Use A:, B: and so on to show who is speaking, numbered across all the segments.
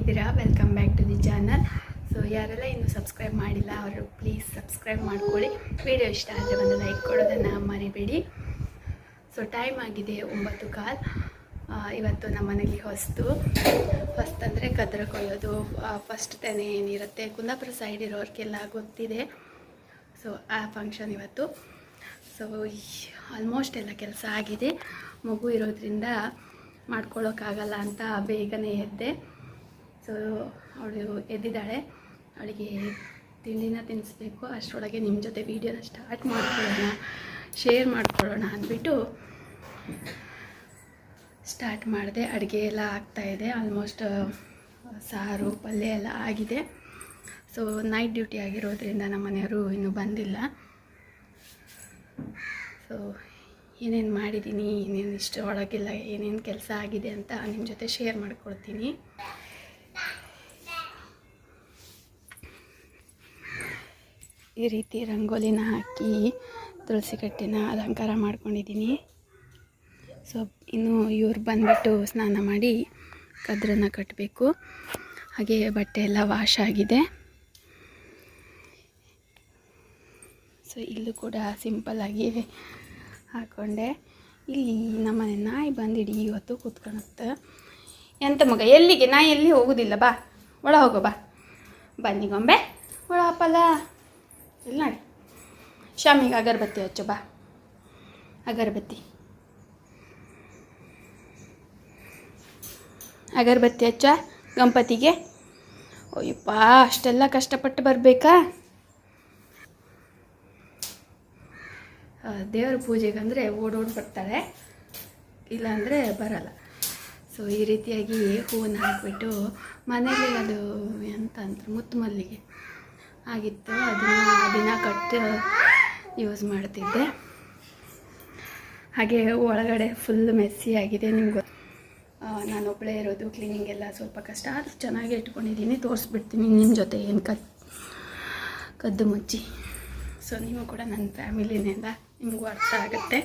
A: ಹೇಗಿದ್ದೀರಾ? Welcome back to the channel so ಯಾರೆಲ್ಲ ಇನ್ನೂ ಸಬ್ಸ್ಕ್ರೈಬ್ ಮಾಡಿಲ್ಲ, ಅವರು ಪ್ಲೀಸ್ ಸಬ್ಸ್ಕ್ರೈಬ್ ಮಾಡ್ಕೊಳ್ಳಿ. ವಿಡಿಯೋ ಇಷ್ಟ ಆದರೆ ಒಂದು ಲೈಕ್ ಕೊಡೋದನ್ನು ಮರಿಬೇಡಿ. ಸೊ ಟೈಮ್ ಆಗಿದೆ ಒಂಬತ್ತು ಕಾಲ್. ಇವತ್ತು ನಮ್ಮ ಮನೇಲಿ ಹೊಸ್ತು ಫಸ್ಟ್ ಅಂದರೆ ಕದ್ರ ಕೊಯ್ಯೋದು. ಫಸ್ಟ್ ತಾನೇ ಏನಿರುತ್ತೆ? ಕುಂದಾಪುರ ಸೈಡ್ ಇರೋರಿಗೆಲ್ಲ ಗೊತ್ತಿದೆ. ಸೊ ಆ ಫಂಕ್ಷನ್ ಇವತ್ತು. ಸೊ ಆಲ್ಮೋಸ್ಟ್ ಎಲ್ಲ ಕೆಲಸ ಆಗಿದೆ. ಮಗು ಇರೋದ್ರಿಂದ ಮಾಡ್ಕೊಳ್ಳೋಕ್ಕಾಗಲ್ಲ ಅಂತ ಬೇಗನೆ ಎದ್ದೆ. ಸೊ ಅವಳು ಎದ್ದಿದ್ದಾಳೆ. ಅವಳಿಗೆ ತಿಂಡಿನ ತಿನ್ನಿಸ್ಬೇಕು. ಅಷ್ಟರೊಳಗೆ ನಿಮ್ಮ ಜೊತೆ ವೀಡಿಯೋನ ಸ್ಟಾರ್ಟ್ ಮಾಡ್ಕೊಳ್ಳೋಣ ಶೇರ್ ಮಾಡ್ಕೊಳ್ಳೋಣ ಅಂದ್ಬಿಟ್ಟು ಸ್ಟಾರ್ಟ್ ಮಾಡಿದೆ. ಅಡುಗೆ ಎಲ್ಲ ಆಗ್ತಾಯಿದೆ ಆಲ್ಮೋಸ್ಟ್ ಸಾರು, ಪಲ್ಯ ಎಲ್ಲ ಆಗಿದೆ. ಸೊ ನೈಟ್ ಡ್ಯೂಟಿ ಆಗಿರೋದ್ರಿಂದ ನಮ್ಮ ಮನೆಯವರು ಇನ್ನೂ ಬಂದಿಲ್ಲ. ಸೊ ಏನೇನು ಮಾಡಿದ್ದೀನಿ ಏನೇನು ಇಷ್ಟ ಒಳಗಿಲ್ಲ, ಏನೇನು ಕೆಲಸ ಆಗಿದೆ ಅಂತ ನಿಮ್ಮ ಜೊತೆ ಶೇರ್ ಮಾಡ್ಕೊಳ್ತೀನಿ ಈ ರೀತಿ ರಂಗೋಲಿನ ಹಾಕಿ ತುಳಸಿ ಕಟ್ಟಿನ ಅಲಂಕಾರ ಮಾಡ್ಕೊಂಡಿದ್ದೀನಿ. ಸೊ, ಇನ್ನು ಇವ್ರು ಬಂದುಬಿಟ್ಟು ಸ್ನಾನ ಮಾಡಿ ಕದ್ರನ್ನ ಕಟ್ಟಬೇಕು ಹಾಗೆ ಬಟ್ಟೆ ಎಲ್ಲ ವಾಶ್ ಆಗಿದೆ. ಸೊ, ಇಲ್ಲೂ ಕೂಡ ಸಿಂಪಲ್ಲಾಗಿ ಹಾಕ್ಕೊಂಡೆ ಇಲ್ಲಿ ನಮ್ಮನೆ ನಾಯಿ ಬಂದಿಡಿ ಇವತ್ತು ಕೂತ್ಕೊಳುತ್ತೆ ಎಂತ ಮಗ, ಎಲ್ಲಿಗೆ? ನಾಯಿ ಎಲ್ಲಿ ಹೋಗೋದಿಲ್ಲ, ಬಾ. ಒಳ ಹೋಗೋ, ಬಾ. ಬನ್ನಿ ಗೊಂಬೆ. ಒಳ ಅಪ್ಪಲ್ಲ. ಇಲ್ಲಿ ನೋಡಿ ಶಾಮಿಗೆ ಅಗರಬತ್ತಿ ಹಚ್ಚು, ಬಾ. ಅಗರಬತ್ತಿ. ಅಗರಬತ್ತಿ ಹಚ್ಚ, ಗಣಪತಿಗೆ. ಅಯ್ಯಪ್ಪ, ಅಷ್ಟೆಲ್ಲ ಕಷ್ಟಪಟ್ಟು ಬರಬೇಕಾ? ದೇವರ ಪೂಜೆಗಂದರೆ ಓಡೋಡಿ ಬರ್ತಾಳೆ, ಇಲ್ಲಾಂದರೆ ಬರಲ್ಲ. ಸೊ ಈ ರೀತಿಯಾಗಿ ಹೂವನ್ನು ಹಾಕಿಬಿಟ್ಟು ಮನೇಲಿ ಅದು ಎಂತ ಅಂದ್ರೆ ಮುತ್ತು ಮಲ್ಲಿಗೆ ಆಗಿತ್ತು. ಅದನ್ನು ದಿನ ಕಟ್ ಯೂಸ್ ಮಾಡ್ತಿದ್ದೆ. ಹಾಗೆ ಒಳಗಡೆ ಫುಲ್ ಮೆಸ್ಸಿ ಆಗಿದೆ ನಿಮ್ಗೆ ನಾನು ಒಬ್ಬಳೇ ಇರೋದು ಕ್ಲೀನಿಂಗ್ ಎಲ್ಲ ಸ್ವಲ್ಪ ಕಷ್ಟ. ಆದರೂ ಚೆನ್ನಾಗಿ ಇಟ್ಕೊಂಡಿದ್ದೀನಿ. ತೋರಿಸ್ಬಿಡ್ತೀನಿ ನಿಮ್ಮ ಜೊತೆ ಏನು ಕದ್ ಕದ್ದು ಮುಚ್ಚಿ. ಸೊ ನೀವು ಕೂಡ ನನ್ನ ಫ್ಯಾಮಿಲಿನಿಂದ ನಿಮಗೂ ಅರ್ಥ ಆಗುತ್ತೆ.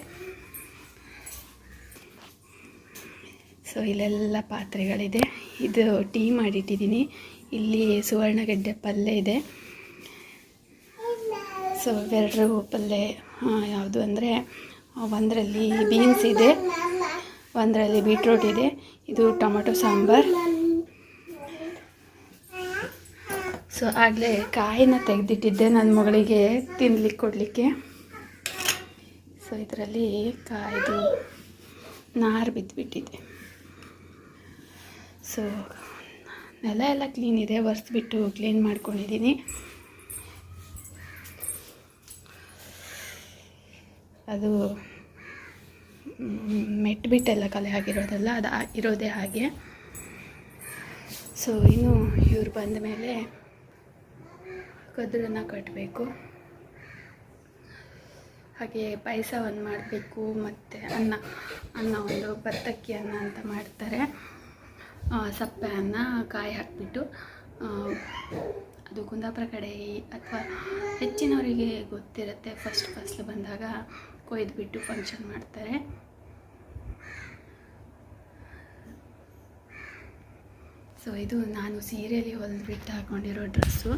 A: ಸೊ ಇಲ್ಲೆಲ್ಲ ಪಾತ್ರೆಗಳಿದೆ. ಇದು ಟೀ ಮಾಡಿಟ್ಟಿದ್ದೀನಿ. ಇಲ್ಲಿ ಸುವರ್ಣಗೆಡ್ಡೆ ಪಲ್ಯ ಇದೆ. ಸೊ ಇವೆರಡು ಪಲ್ಯ ಯಾವುದು ಅಂದರೆ ಒಂದರಲ್ಲಿ ಬೀನ್ಸ್ ಇದೆ, ಒಂದರಲ್ಲಿ ಬೀಟ್ರೂಟ್ ಇದೆ, ಇದು ಟೊಮೆಟೊ ಸಾಂಬಾರ್. ಸೊ ಆಗಲೇ ಕಾಯಿನ ತೆಗೆದಿಟ್ಟಿದ್ದೆ ನನ್ನ ಮಗಳಿಗೆ ತಿನ್ಲಿಕ್ಕೆ ಕೊಡಲಿಕ್ಕೆ. ಸೊ ಇದರಲ್ಲಿ ಕಾಯ್ದು ನಾರು ಬಿದ್ದುಬಿಟ್ಟಿದೆ ಸೊ ನೆಲ ಎಲ್ಲ ಕ್ಲೀನ್ ಇದೆ, ಒರೆಸ್ಬಿಟ್ಟು ಕ್ಲೀನ್ ಮಾಡ್ಕೊಂಡಿದ್ದೀನಿ ಅದು ಮೆಟ್ಬಿಟ್ಟೆಲ್ಲ ಕಲೆ ಆಗಿರೋದಲ್ಲ, ಅದು ಇರೋದೇ ಹಾಗೆ. ಸೊ ಇನ್ನು ಇವ್ರು ಬಂದ ಮೇಲೆ ಕದ್ರನ್ನ ಕಟ್ಟಬೇಕು ಹಾಗೆ ಪಾಯಸ ಒಂದು ಮಾಡಬೇಕು, ಮತ್ತು ಅನ್ನ ಅನ್ನ ಒಂದು ಬತ್ತಕ್ಕಿ ಅನ್ನ ಅಂತ ಮಾಡ್ತಾರೆ. ಸಪ್ಪೆ ಅನ್ನ ಕಾಯಿ ಹಾಕಿಬಿಟ್ಟು ಅದು ಕುಂದಾಪುರ ಕಡೆ ಅಥವಾ ಹೆಚ್ಚಿನವರಿಗೆ ಗೊತ್ತಿರುತ್ತೆ ಫಸ್ಟ್ ಫಸ್ಲು ಬಂದಾಗ ಕೊಯ್ದುಬಿಟ್ಟು ಫಂಕ್ಷನ್ ಮಾಡ್ತಾರೆ. ಸೊ ಇದು ನಾನು ಸೀರೆಯಲ್ಲಿ ಹೊಲಿದ್ಬಿಟ್ಟು ಹಾಕ್ಕೊಂಡಿರೋ ಡ್ರೆಸ್ಸು.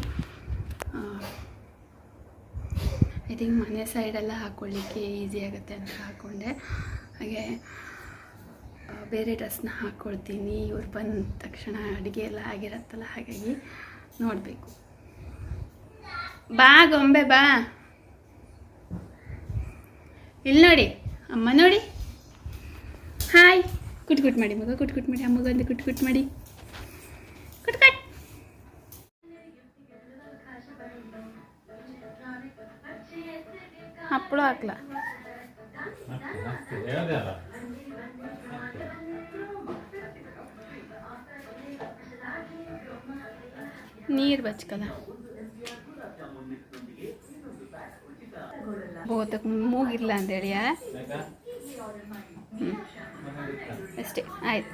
A: ಐ ಥಿಂಕ್ ಮನೆ ಸೈಡೆಲ್ಲ ಹಾಕ್ಕೊಳ್ಳಿಕ್ಕೆ ಈಸಿ ಆಗುತ್ತೆ ಅಂತ ಹಾಕ್ಕೊಂಡೆ ಹಾಗೆ ಬೇರೆ ಡ್ರೆಸ್ನ ಹಾಕ್ಕೊಳ್ತೀನಿ ಇವ್ರು ಬಂದ ತಕ್ಷಣ ಅಡುಗೆ ಎಲ್ಲ ಆಗಿರತ್ತಲ್ಲ, ಹಾಗಾಗಿ ನೋಡಬೇಕು. ಬಾ ಗೊಂಬೆ, ಬಾ. ಇಲ್ಲಿ ನೋಡಿ, ಅಮ್ಮ ನೋಡಿ. ಹಾಯ್ ಕುಟ್ ಕುಟ್ ಮಾಡಿ ಮಗ, ಕುಟ್ ಕುಟ್ ಮಾಡಿ. ಅಮ್ಮಗೊಂದು ಕುಟ್ ಕುಟ್ ಮಾಡಿ. ಕುಟ್ ಕಟ್. ಹಪ್ಪಳ ಹಾಕ್ಲ. ನೀರು ಬಚ್ಕಲ್ಲ ಬೋತಕ್ಕೆ ಮೂಗಿಲ್ಲ ಅಂತೇಳಿಯಾ ಹ್ಞೂ ಅಷ್ಟೇ ಆಯ್ತು.